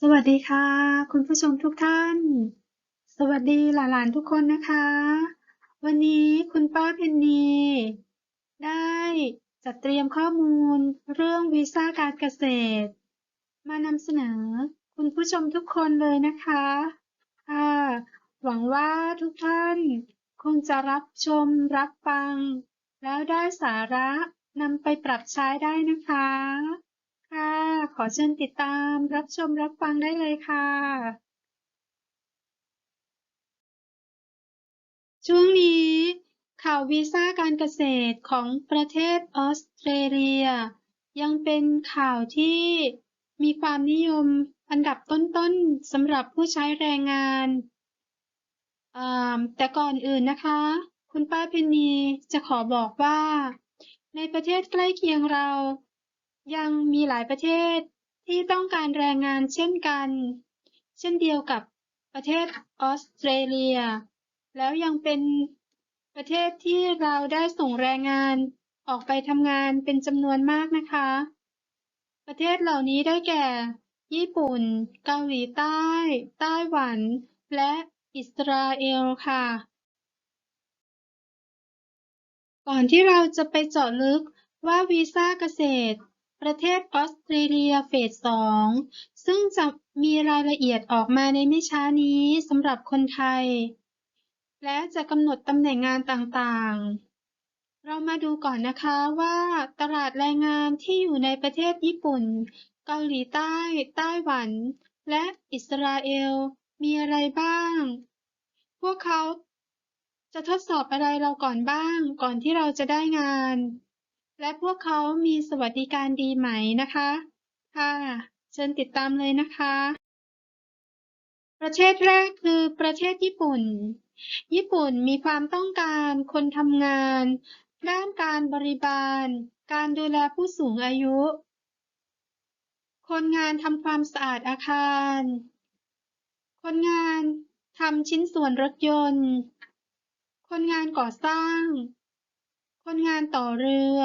สวัสดีค่ะ คุณผู้ชมทุกท่าน สวัสดีหลานๆทุกคนนะคะ วันนี้คุณป้าเพนนีได้จัดเตรียมข้อมูลเรื่องวีซ่าการเกษตร มานำเสนอคุณผู้ชมทุกคนเลยนะคะค่ะหวังว่าทุกท่านคงจะรับชมรับฟัง แล้วได้สาระนำไปปรับใช้ได้นะคะค่ะ ขอเชิญติดตามรับชมรับฟังได้เลยค่ะ ช่วงนี้ข่าววีซ่าการเกษตรของประเทศออสเตรเลีย ยังเป็นข่าวที่มีความนิยมอันดับต้นๆสำหรับผู้ใช้แรงงาน แต่ก่อนอื่นนะคะ คุณป้าเพนนีจะขอบอกว่า ในประเทศใกล้เคียงเรา ยังมีหลายประเทศที่ต้องการแรงงานเช่นกัน เช่นเดียวกับประเทศออสเตรเลีย แล้วยังเป็นประเทศที่เราได้ส่งแรงงานออกไปทำงานเป็นจำนวนมากนะคะ ประเทศเหล่านี้ได้แก่ ญี่ปุ่น เกาหลีใต้ ไต้หวัน และอิสราเอลค่ะ ก่อนที่เราจะไปเจาะลึกว่าวีซ่าเกษตร ประเทศออสเตรเลียเฟสสองซึ่งจะมีรายละเอียดออกมาในไม่ช้านี้สำหรับคนไทย และจะกำหนดตำแหน่งงานต่างๆ เรามาดูก่อนนะคะว่าตลาดแรงงานที่อยู่ในประเทศญี่ปุ่น เกาหลีใต้ ไต้หวัน และอิสราเอล มีอะไรบ้าง พวกเขาจะทดสอบอะไรเราก่อนบ้างก่อนที่เราจะได้งาน และพวกเขามีสวัสดิการดีไหมนะคะ ค่ะ เชิญติดตามเลยนะคะ ประเทศแรกคือประเทศญี่ปุ่น ญี่ปุ่นมีความต้องการคนทำงาน ด้านการบริบาล การดูแลผู้สูงอายุ คนงานทำความสะอาดอาคาร คนงานทำชิ้นส่วนรถยนต์ คนงานก่อสร้าง คนงานต่อเรือ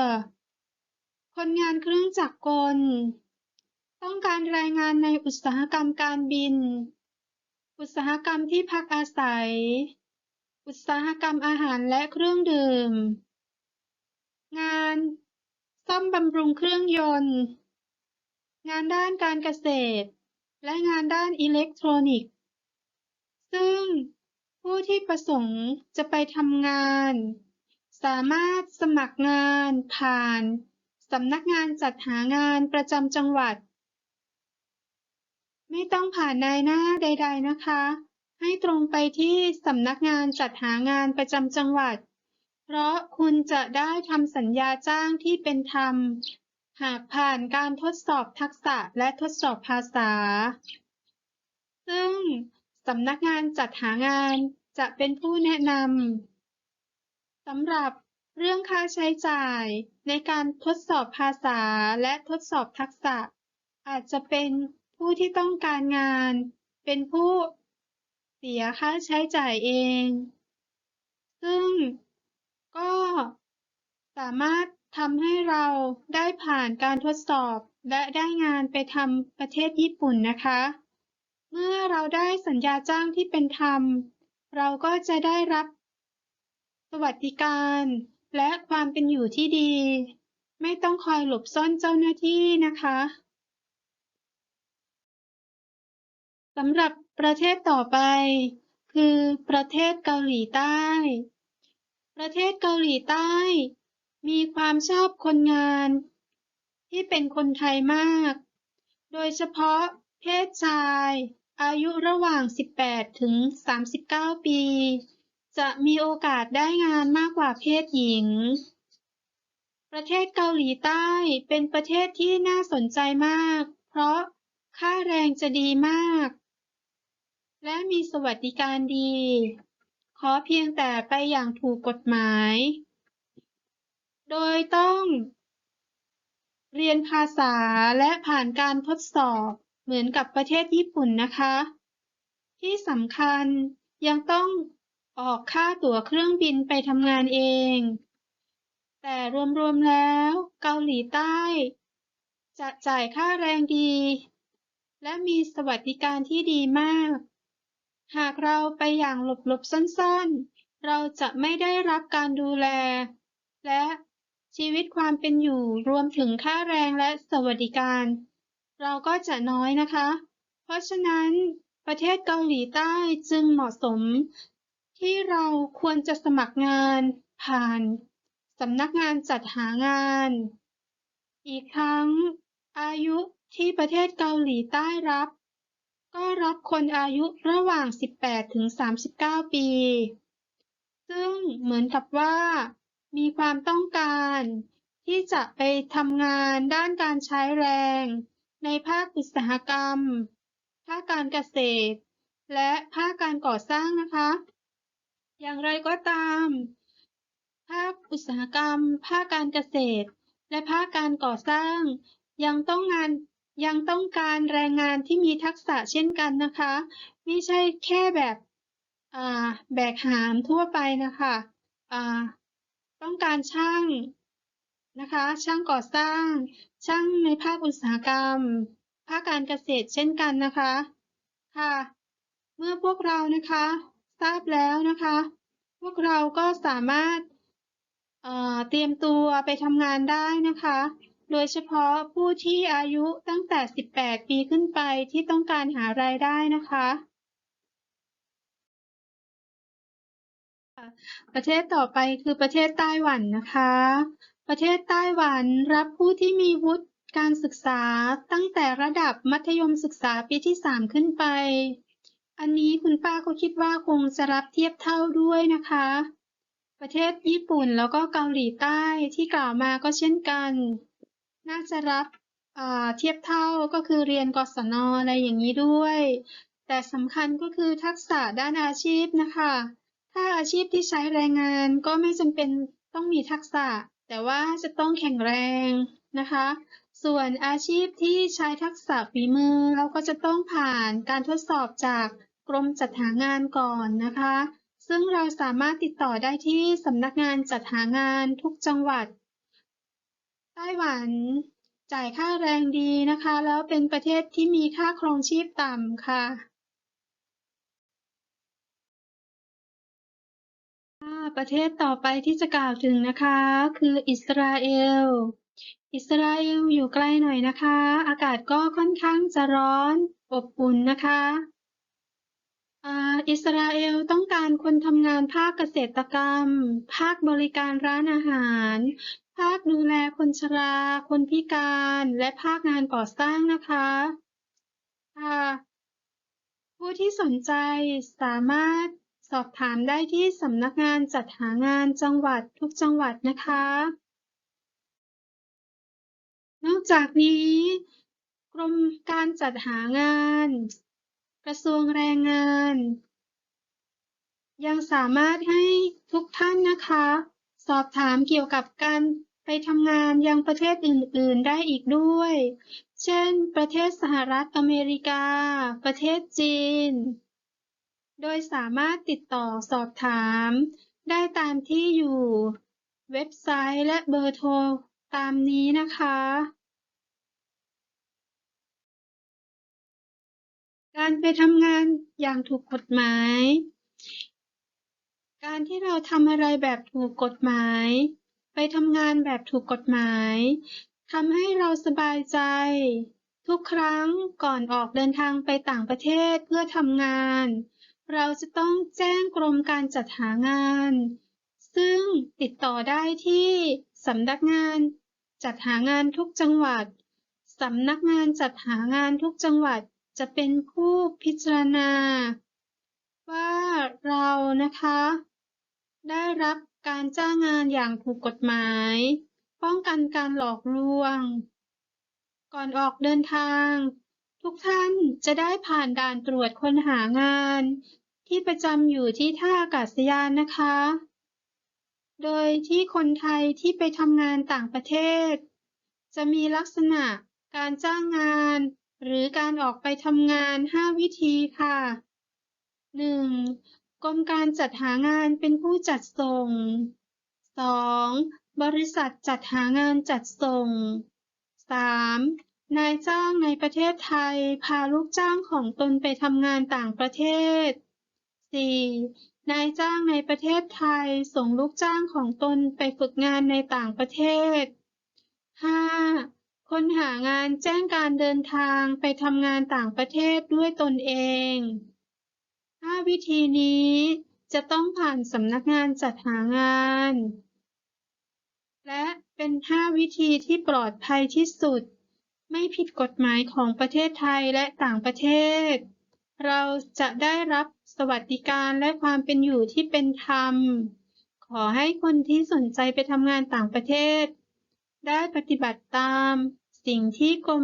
คนงานเครื่องจักรกล ต้องการแรงงานในอุตสาหกรรมการบิน อุตสาหกรรมที่พักอาศัย อุตสาหกรรมอาหารและเครื่องดื่ม งาน ซ่อมบำรุงเครื่องยนต์ งานด้านการเกษตร และงานด้านอิเล็กทรอนิกส์ ซึ่งผู้ที่ประสงค์จะไปทำงาน สามารถสมัครงานผ่าน สำนักงานจัดหางานประจำจังหวัด ไม่ต้องผ่านนายหน้าใด ๆ นะคะ ให้ตรงไปที่สำนักงานจัดหางานประจำจังหวัด เพราะคุณจะได้ทำสัญญาจ้างที่เป็นธรรม หากผ่านการทดสอบทักษะและทดสอบภาษา ซึ่งสำนักงานจัดหางานจะเป็นผู้แนะนำสำหรับ เรื่องค่าใช้จ่ายในการทดสอบภาษาและทดสอบทักษะ อาจจะเป็นผู้ที่ต้องการงาน เป็นผู้เสียค่าใช้จ่ายเอง ซึ่งก็สามารถทำให้เราได้ผ่านการทดสอบและได้งานไปทำประเทศญี่ปุ่นนะคะ เมื่อเราได้สัญญาจ้างที่เป็นธรรม เราก็จะได้รับสวัสดิการ และความเป็นอยู่ที่ดี ไม่ต้องคอยหลบซ่อนเจ้าหน้าที่นะคะสำหรับประเทศต่อไป คือประเทศเกาหลีใต้ ประเทศเกาหลีใต้ มีความชอบคนงาน ที่เป็นคนไทยมาก โดยเฉพาะเพศชาย อายุระหว่าง 18 ถึง 39 ปี จะมีโอกาสได้งานมากกว่าเพศหญิง ประเทศเกาหลีใต้เป็นประเทศที่น่าสนใจมาก เพราะค่าแรงจะดีมาก และมีสวัสดิการดี ขอเพียงแต่ไปอย่างถูกกฎหมาย โดยต้องเรียนภาษาและผ่านการทดสอบเหมือนกับประเทศญี่ปุ่นนะคะ ที่สำคัญยังต้อง ออกค่าตั๋วเครื่องบินไปทำงานเอง แต่รวมๆแล้วเกาหลีใต้ จะจ่ายค่าแรงดี และมีสวัสดิการที่ดีมาก หากเราไปอย่างหลบๆซ่อนๆ เราจะไม่ได้รับการดูแล และชีวิตความเป็นอยู่รวมถึงค่าแรงและสวัสดิการ เราก็จะน้อยนะคะ เพราะฉะนั้นประเทศเกาหลีใต้จึงเหมาะสม ที่เราควรจะสมัครงานผ่านสำนักงานจัดหางาน อีกทั้ง อายุที่ประเทศเกาหลีใต้รับ ก็รับคนอายุระหว่าง 18 ถึง 39 ปี ซึ่งเหมือนกับว่า มีความต้องการที่จะไปทำงานด้านการใช้แรง ในภาคอุตสาหกรรม ภาคการเกษตร และภาคการก่อสร้างนะคะ อย่างไรก็ตาม ภาคอุตสาหกรรม ภาคการเกษตร และภาคการก่อสร้าง ยังต้องงานยังต้องการแรงงานที่มีทักษะเช่นกันนะคะ ไม่ใช่แค่แบบแบกหามทั่วไปนะคะต้องการช่างนะคะ ช่างก่อสร้าง ช่างในภาคอุตสาหกรรม ภาคการเกษตรเช่นกันนะคะ ค่ะ เมื่อพวกเรานะคะ ทราบแล้วนะคะ พวกเราก็สามารถเเตรียมตัวไปทำงานได้นะคะ โดยเฉพาะผู้ที่อายุตั้งแต่ 18 ปีขึ้นไปที่ต้องการหารายได้นะคะ ประเทศต่อไปคือประเทศไต้หวันนะคะ ประเทศไต้หวันรับผู้ที่มีวุฒิการศึกษาตั้งแต่ระดับมัธยมศึกษาปีที่ 3 ขึ้นไป อันนี้คุณป้าก็คิดว่าคงจะรับเทียบเท่าด้วยนะคะ ประเทศญี่ปุ่นแล้วก็เกาหลีใต้ที่กล่าวมาก็เช่นกัน น่าจะรับเอ่อเทียบเท่าก็คือเรียนกศนอะไรอย่างนี้ด้วย แต่สำคัญก็คือทักษะด้านอาชีพนะคะ ถ้าอาชีพที่ใช้แรงงานก็ไม่จำเป็นต้องมีทักษะ แต่ว่าจะต้องแข็งแรงนะคะ ส่วนอาชีพที่ใช้ทักษะฝีมือเราก็จะต้องผ่านการทดสอบจาก กรมจัดหางานก่อนนะคะ ซึ่งเราสามารถติดต่อได้ที่สำนักงานจัดหางานทุกจังหวัด ไต้หวันจ่ายค่าแรงดีนะคะ แล้วเป็นประเทศที่มีค่าครองชีพต่ำค่ะประเทศต่อไปที่จะกล่าวถึงนะคะ คืออิสราเอล อิสราเอลอยู่ไกลหน่อยนะคะ อากาศก็ค่อนข้างจะร้อนอบอุ่นนะคะ อ่า อิสราเอลต้องการคนทำงานภาคเกษตรกรรม ภาคบริการร้านอาหาร ภาคดูแลคนชรา คนพิการ และภาคงานก่อสร้างนะคะค่ะผู้ที่สนใจสามารถสอบถามได้ที่สำนักงานจัดหางานจังหวัดทุกจังหวัดนะคะ นอกจากนี้ กรมการจัดหางาน กระทรวงแรงงาน ยังสามารถให้ทุกท่านนะคะ สอบถามเกี่ยวกับการไปทำงานยังประเทศอื่น ๆ ได้อีกด้วย เช่น ประเทศสหรัฐอเมริกา ประเทศจีน โดยสามารถติดต่อสอบถาม ได้ตามที่อยู่ เว็บไซต์และเบอร์โทรตามนี้นะคะ การไปทำงานอย่างถูกกฎหมาย การที่เราทำอะไรแบบถูกกฎหมาย ไปทำงานแบบถูกกฎหมายทำให้เราสบายใจ ทุกครั้งก่อนออกเดินทางไปต่างประเทศเพื่อทำงาน เราจะต้องแจ้งกรมการจัดหางาน ซึ่งติดต่อได้ที่สำนักงานจัดหางานทุกจังหวัดสำนักงานจัดหางานทุกจังหวัด จะเป็นผู้พิจารณา ว่าเรานะคะ ได้รับการจ้างงานอย่างถูกกฎหมาย ป้องกันการหลอกลวง ก่อนออกเดินทาง ทุกท่านจะได้ผ่านด่านตรวจคนหางาน ที่ประจำอยู่ที่ท่าอากาศยานนะคะ โดยที่คนไทยที่ไปทำงานต่างประเทศ จะมีลักษณะการจ้างงาน หรือการออกไปทำงาน 5 วิธีค่ะ 1. กรมการจัดหางานเป็นผู้จัดส่ง 2. บริษัทจัดหางานจัดส่ง 3. นายจ้างในประเทศไทย พาลูกจ้างของตนไปทำงานต่างประเทศ 4. นายจ้างในประเทศไทย ส่งลูกจ้างของตนไปฝึกงานในต่างประเทศ 5. คนหางานแจ้งการเดินทางไปทำงานต่างประเทศด้วยตนเอง 5 วิธีนี้จะต้องผ่านสำนักงานจัดหางาน และเป็น 5 วิธีที่ปลอดภัยที่สุด ไม่ผิดกฎหมายของประเทศไทยและต่างประเทศ เราจะได้รับสวัสดิการและความเป็นอยู่ที่เป็นธรรม ขอให้คนที่สนใจไปทำงานต่างประเทศ ได้ปฏิบัติตาม สิ่งที่กรม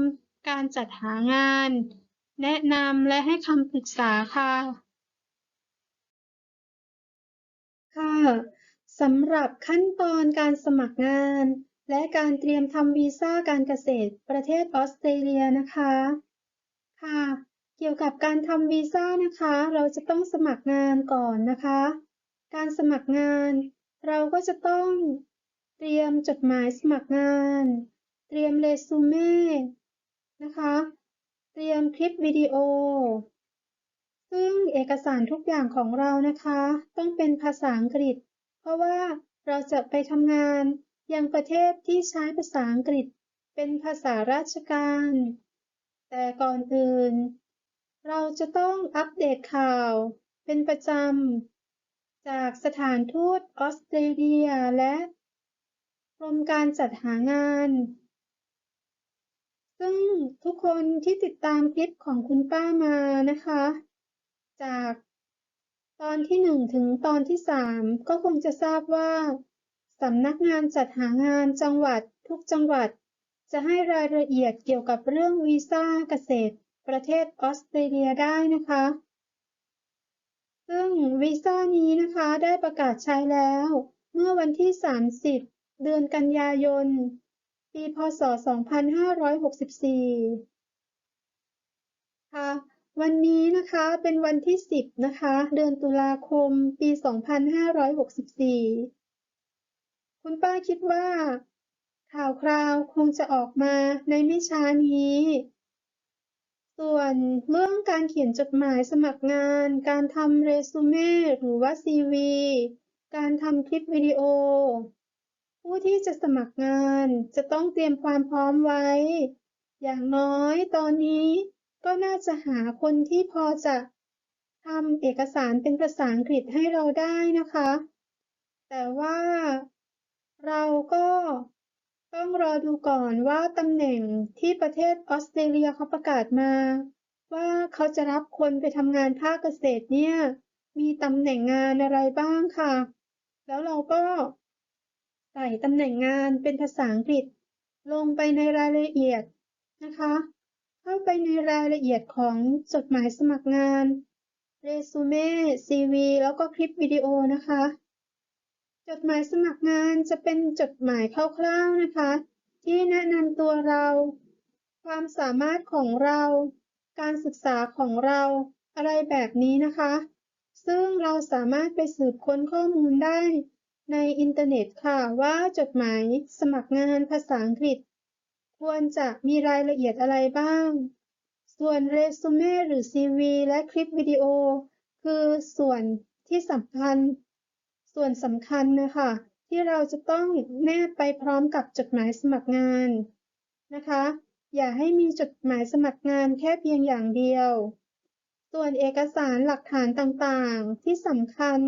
การจัดหางาน แนะนำและให้คำปรึกษาค่ะ ค่ะสำหรับขั้นตอนการสมัครงาน และการเตรียมทำวีซ่าการเกษตรประเทศออสเตรเลียนะคะ ค่ะ เกี่ยวกับการทำวีซ่านะคะ เราจะต้องสมัครงานก่อนนะคะ การสมัครงาน เราก็จะต้อง เตรียมจดหมายสมัครงาน เตรียมเรซูเม่นะคะ เตรียมคลิปวิดีโอ ซึ่งเอกสารทุกอย่างของเรานะคะ ต้องเป็นภาษาอังกฤษ เพราะว่าเราจะไปทำงานยังประเทศที่ใช้ภาษาอังกฤษ เป็นภาษาราชการ แต่ก่อนอื่น เราจะต้องอัปเดตข่าว เป็นประจำจากสถานทูตออสเตรเลียและ กรมการจัดหางาน ซึ่งทุกคนที่ติดตามคลิปของคุณป้ามานะคะ จากตอนที่หนึ่งถึงตอนที่สามก็คงจะทราบว่าสำนักงานจัดหางานจังหวัดทุกจังหวัด จะให้รายละเอียดเกี่ยวกับเรื่องวีซ่าเกษตร ประเทศออสเตรเลียได้นะคะ ซึ่งวีซ่านี้นะคะได้ประกาศใช้แล้ว เมื่อวันที่ 30 เดือนกันยายน ปี พศ2564ค่ะ วันนี้นะคะเป็นวันที่10นะคะ เดือนตุลาคม ปี2564คุณป้าคิดว่า ข่าวคราวคงจะออกมาในไม่ช้านี้ ส่วนเรื่องการเขียนจดหมายสมัครงาน การทำเรซูเม่หรือว่า CV การทำคลิปวิดีโอ ผู้ที่จะสมัครงานจะต้องเตรียมความพร้อมไว้ อย่างน้อยตอนนี้ก็น่าจะหาคนที่พอจะทำเอกสารเป็นภาษาอังกฤษให้เราได้นะคะ แต่ว่าเราก็ต้องรอดูก่อนว่าตำแหน่งที่ประเทศออสเตรเลียเขาประกาศมา ว่าเขาจะรับคนไปทำงานภาคเกษตรเนี่ย มีตำแหน่งงานอะไรบ้างค่ะ แล้วเราก็ ใส่ตำแหน่งงานเป็นภาษาอังกฤษ ลงไปในรายละเอียดนะคะ เข้าไปในรายละเอียดของจดหมายสมัครงานเรซูเม่ CV แล้วก็คลิปวิดีโอนะคะ จดหมายสมัครงานจะเป็นจดหมายคร่าวๆนะคะ ที่แนะนำตัวเรา ความสามารถของเรา การศึกษาของเราอะไรแบบนี้นะคะ ซึ่งเราสามารถไปสืบค้นข้อมูลได้ ในอินเทอร์เน็ตค่ะว่าจดหมายสมัครงานภาษาอังกฤษ ควรจะมีรายละเอียดอะไรบ้าง ส่วนเรซูเม่หรือ CV และคลิปวิดีโอ คือส่วนที่สำคัญ ส่วนสำคัญนะคะที่เราจะต้องแนบไปพร้อมกับจดหมายสมัครงานนะคะ อย่าให้มีจดหมายสมัครงานแค่เพียงอย่างเดียว ส่วนเอกสารหลักฐานต่างๆ ที่สำคัญ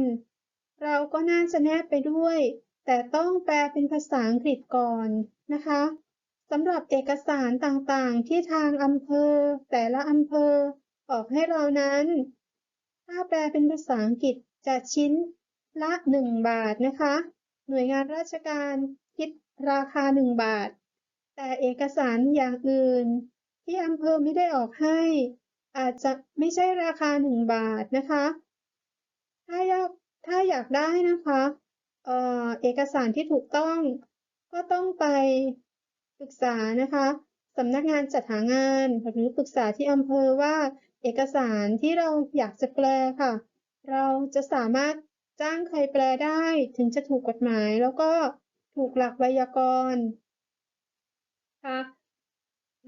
เราก็น่าจะแนบไปด้วย แต่ต้องแปลเป็นภาษาอังกฤษก่อนนะคะสำหรับเอกสารต่างๆ ที่ทางอำเภอ แต่ละอำเภอ ออกให้เรานั้น ถ้าแปลเป็นภาษาอังกฤษจะชิ้นละ 1 บาทนะคะ หน่วยงานราชการคิดราคา 1 บาท แต่เอกสารอย่างอื่น ที่อำเภอไม่ได้ออกให้ อาจจะไม่ใช่ราคา 1 บาทนะคะ ถ้าอยาก ถ้าอยากได้นะคะเอ่อเอกสารที่ถูกต้องก็ต้องไปปรึกษานะคะสำนักงานจัดหางานหรือปรึกษาที่อำเภอว่าเอกสารที่เราอยากจะแปลค่ะ เราจะสามารถจ้างใครแปลได้ถึงจะถูกกฎหมายแล้วก็ถูกหลักไวยากรณ์ค่ะ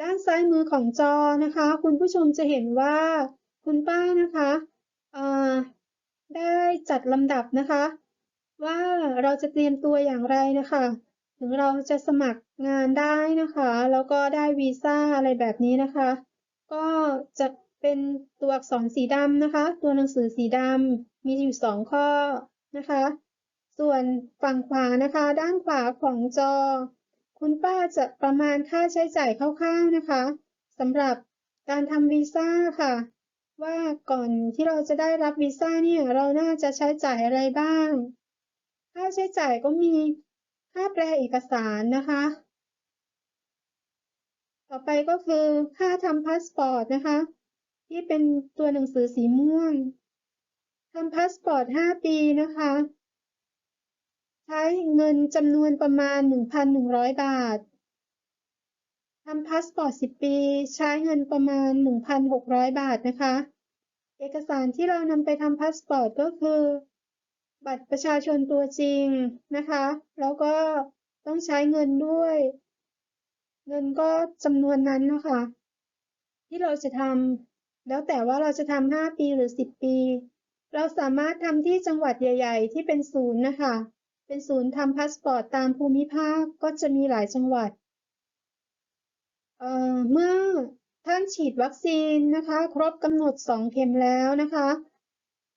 ด้านซ้ายมือของจอนะคะ คุณผู้ชมจะเห็นว่าคุณป้านะคะ ได้จัดลำดับนะคะ ว่าเราจะเตรียมตัวอย่างไรนะคะ ถึงเราจะสมัครงานได้นะคะ แล้วก็ได้วีซ่าอะไรแบบนี้นะคะ ก็จะเป็นตัวอักษรสีดำนะคะ ตัวหนังสือสีดำมีอยู่สองข้อนะคะ ส่วนฝั่งขวานะคะ ด้านขวาของจอ คุณป้าจะประมาณค่าใช้จ่ายคร่าวๆนะคะสำหรับการทำวีซ่าค่ะ ว่าก่อนที่เราจะได้รับวีซ่าเนี่ยเราน่าจะใช้จ่ายอะไรบ้าง ค่าใช้จ่ายก็มีค่าแปลเอกสารนะคะ ต่อไปก็คือค่าทำพาสปอร์ตนะคะ ที่เป็นตัวหนังสือสีม่วงทำพาสปอร์ต 5 ปีนะคะ ใช้เงินจำนวนประมาณ 1,100 บาท ทำพาสปอร์ต 10 ปี ใช้เงินประมาณ 1,600 บาทนะคะ เอกสารที่เรานำไปทำพาสปอร์ตก็คือ บัตรประชาชนตัวจริงนะคะ แล้วก็ต้องใช้เงินด้วย เงินก็จำนวนนั้นนะคะ ที่เราจะทำแล้วแต่ว่าเราจะทำ5ปีหรือ 10 ปี เราสามารถทำที่จังหวัดใหญ่ ๆ ที่เป็นศูนย์นะคะ เป็นศูนย์ทำพาสปอร์ตตามภูมิภาคก็จะมีหลายจังหวัด เมื่อท่านฉีดวัคซีนนะคะ ครบกำหนด 2 เข็มแล้วนะคะ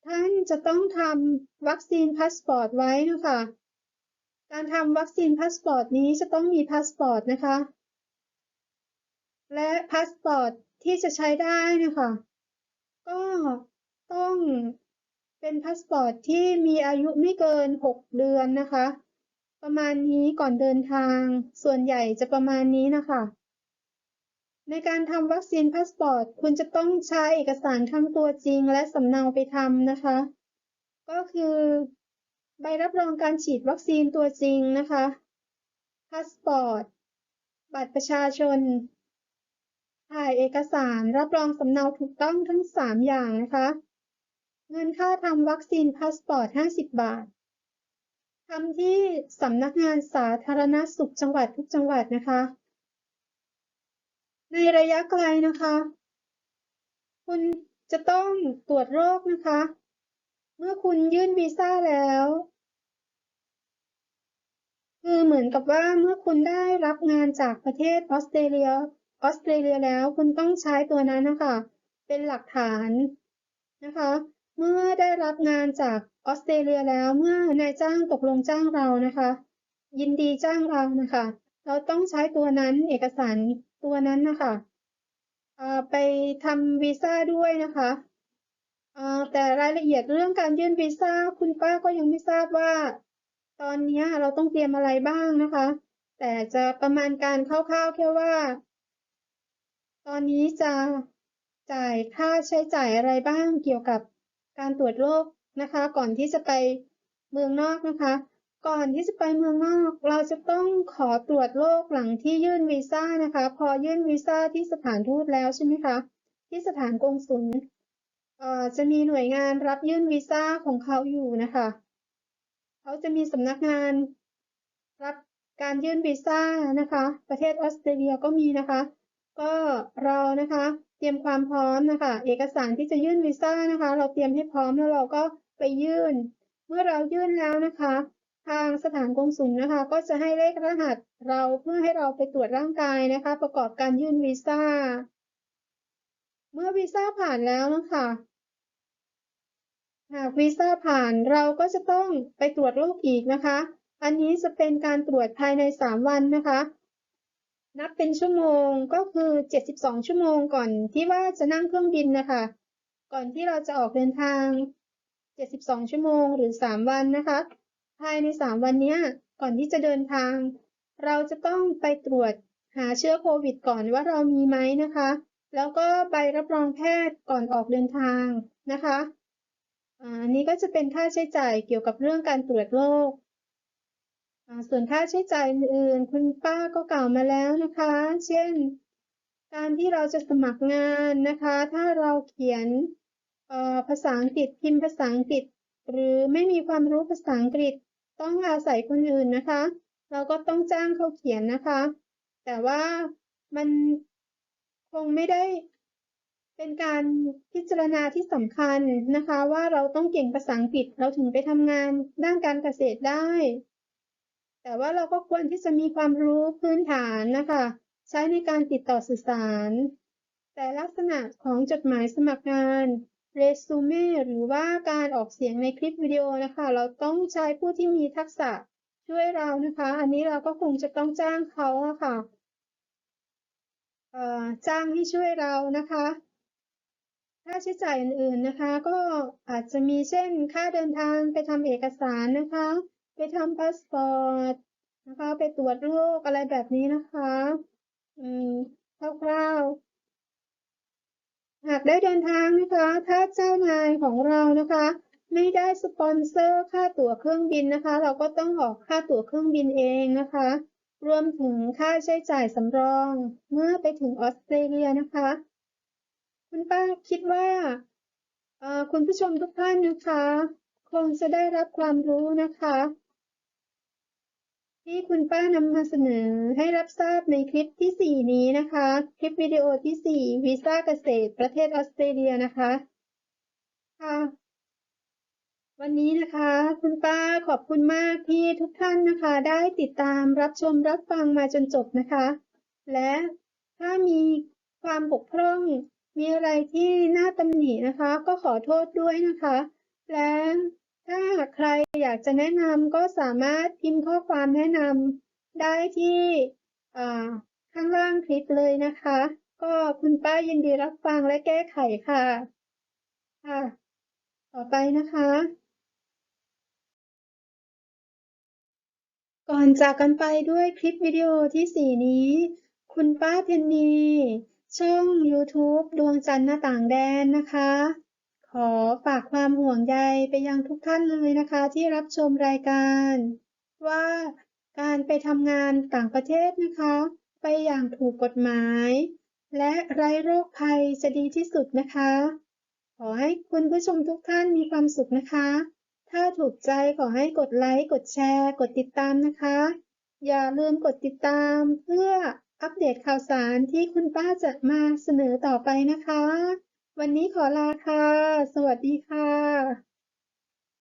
ท่านจะต้องทำวัคซีนพาสปอร์ตไว้นะคะการทำวัคซีนพาสปอร์ตนี้จะต้องมีพาสปอร์ตนะคะ และพาสปอร์ตที่จะใช้ได้นะคะ ก็ต้องเป็นพาสปอร์ตที่มีอายุไม่เกิน 6 เดือนนะคะ ประมาณนี้ก่อนเดินทางส่วนใหญ่จะประมาณนี้นะคะ ในการทำวัคซีนพาสปอร์ต คุณจะต้องใช้เอกสารทั้งตัวจริงและสำเนาไปทำนะคะ ก็คือ ใบรับรองการฉีดวัคซีนตัวจริงนะคะพาสปอร์ต บัตรประชาชน ถ่ายเอกสารรับรองสำเนาถูกต้องทั้ง 3 อย่างนะคะ เงินค่าทำวัคซีนพาสปอร์ต 50 บาททำที่สำนักงานสาธารณสุขจังหวัดทุกจังหวัดนะคะ ในระยะไกลนะคะ คุณจะต้องตรวจโรคนะคะ เมื่อคุณยื่นวีซ่าแล้ว คือเหมือนกับว่าเมื่อคุณได้รับงานจากประเทศออสเตรเลียออสเตรเลียแล้วคุณต้องใช้ตัวนั้นนะคะ เป็นหลักฐานนะคะ เมื่อได้รับงานจากออสเตรเลียแล้วเมื่อนายจ้างตกลงจ้างเรานะคะ ยินดีจ้างเรานะคะ เราต้องใช้ตัวนั้นเอกสาร ตัวนั้นนะคะไปทำวีซ่าด้วยนะคะแต่รายละเอียดเรื่องการยื่นวีซ่าคุณป้าก็ยังไม่ทราบว่า ตอนนี้เราต้องเตรียมอะไรบ้างนะคะ แต่จะประมาณการคร่าวๆแค่ว่า ตอนนี้จะจ่ายค่าใช้จ่ายอะไรบ้างเกี่ยวกับการตรวจโรคนะคะ ก่อนที่จะไปเมืองนอกนะคะ ก่อนที่จะไปเมืองนอก เราจะต้องขอตรวจโรคหลังที่ยื่นวีซ่านะคะ พอยื่นวีซ่าที่สถานทูตแล้วใช่ไหมคะ ที่สถานกงสุลจะมีหน่วยงานรับยื่นวีซ่าของเขาอยู่นะคะ เขาจะมีสำนักงานรับการยื่นวีซ่านะคะ ประเทศออสเตรเลียก็มีนะคะ ก็เรานะคะ เตรียมความพร้อมนะคะ เอกสารที่จะยื่นวีซ่านะคะ เราเตรียมให้พร้อมแล้วเราก็ไปยื่น เมื่อเรายื่นแล้วนะคะ ทางสถานกงสุลนะคะ ก็จะให้เลขรหัสเราเพื่อให้เราไปตรวจร่างกายนะคะ ประกอบการยื่นวีซ่า เมื่อวีซ่าผ่านแล้วนะคะหากวีซ่าผ่านเราก็จะต้องไปตรวจโรคอีกนะคะ อันนี้จะเป็นการตรวจภายใน 3 วันนะคะ นับเป็นชั่วโมงก็คือ 72 ชั่วโมงก่อนที่ว่าจะนั่งเครื่องบินนะคะ ก่อนที่เราจะออกเดินทาง 72 ชั่วโมงหรือ 3 วันนะคะ ภายใน 3 วันนี้ก่อนที่จะเดินทาง เราจะต้องไปตรวจหาเชื้อโควิดก่อนว่าเรามีไหมนะคะ แล้วก็ใบรับรองแพทย์ก่อนออกเดินทางนะคะอันนี้ก็จะเป็นค่าใช้จ่ายเกี่ยวกับเรื่องการตรวจโรคส่วนค่าใช้จ่ายอื่นๆ คุณป้าก็กล่าวมาแล้วนะคะ เช่น การที่เราจะสมัครงานนะคะ ถ้าเราเขียนภาษาอังกฤษพิมพ์ภาษาอังกฤษ หรือไม่มีความรู้ภาษาอังกฤษ ต้องอาศัยคนอื่นนะคะ เราก็ต้องจ้างเขาเขียนนะคะ แต่ว่ามันคงไม่ได้เป็นการพิจารณาที่สำคัญนะคะ ว่าเราต้องเก่งภาษาอังกฤษเราถึงไปทำงานด้านการเกษตรได้ แต่ว่าเราก็ควรที่จะมีความรู้พื้นฐานนะคะ ใช้ในการติดต่อสื่อสาร แต่ลักษณะของจดหมายสมัครงาน เรซูเม่หรือว่าการออกเสียงในคลิปวิดีโอนะคะ เราต้องใช้ผู้ที่มีทักษะช่วยเรานะคะ อันนี้เราก็คงจะต้องจ้างเขาอะค่ะเอ่อจ้างให้ช่วยเรานะคะค่าใช้จ่ายอื่นๆนะคะ ก็อาจจะมีเช่นค่าเดินทางไปทำเอกสารนะคะ ไปทำพาสปอร์ตนะคะ ไปตรวจโรคอะไรแบบนี้นะคะ อืมคร่าวๆ หากได้เดินทางนะคะ ถ้าเจ้านายของเรานะคะ ไม่ได้สปอนเซอร์ค่าตั๋วเครื่องบินนะคะ เราก็ต้องออกค่าตั๋วเครื่องบินเองนะคะ รวมถึงค่าใช้จ่ายสำรอง เมื่อไปถึงออสเตรเลียนะคะ คุณป้าคิดว่าคุณผู้ชมทุกท่านนะคะ คงจะได้รับความรู้นะคะ ที่คุณป้านำมาเสนอให้รับทราบในคลิปที่ 4 นี้นะคะ คลิปวิดีโอที่ 4 วีซ่าเกษตรประเทศออสเตรเลียนะคะค่ะวันนี้นะคะ คุณป้าขอบคุณมากที่ทุกท่านนะคะ ได้ติดตามรับชมรับฟังมาจนจบนะคะ และถ้ามีความบกพร่อง มีอะไรที่น่าตำหนินะคะ ก็ขอโทษด้วยนะคะ และ ถ้าหากใครอยากจะแนะนำก็สามารถพิมพ์ข้อความแนะนำได้ที่ข้างล่างคลิปเลยนะคะ ก็คุณป้ายินดีรับฟังและแก้ไขค่ะค่ะ ต่อไปนะคะ ก่อนจากกันไปด้วยคลิปวิดีโอที่ 4 นี้ คุณป้าเพนนีช่อง YouTube ดวงจันทร์หน้าต่างแดนนะคะ ขอฝากความห่วงใยไปยังทุกท่านเลยนะคะ ที่รับชมรายการ ว่าการไปทำงานต่างประเทศนะคะ ไปอย่างถูกกฎหมาย และไร้โรคภัยจะดีที่สุดนะคะ ขอให้คุณผู้ชมทุกท่านมีความสุขนะคะ ถ้าถูกใจขอให้กดไลค์กดแชร์ กดติดตามนะคะ อย่าลืมกดติดตามเพื่ออัปเดตข่าวสารที่คุณป้าจะมาเสนอต่อไปนะคะ วันนี้ขอลาค่ะ สวัสดีค่ะ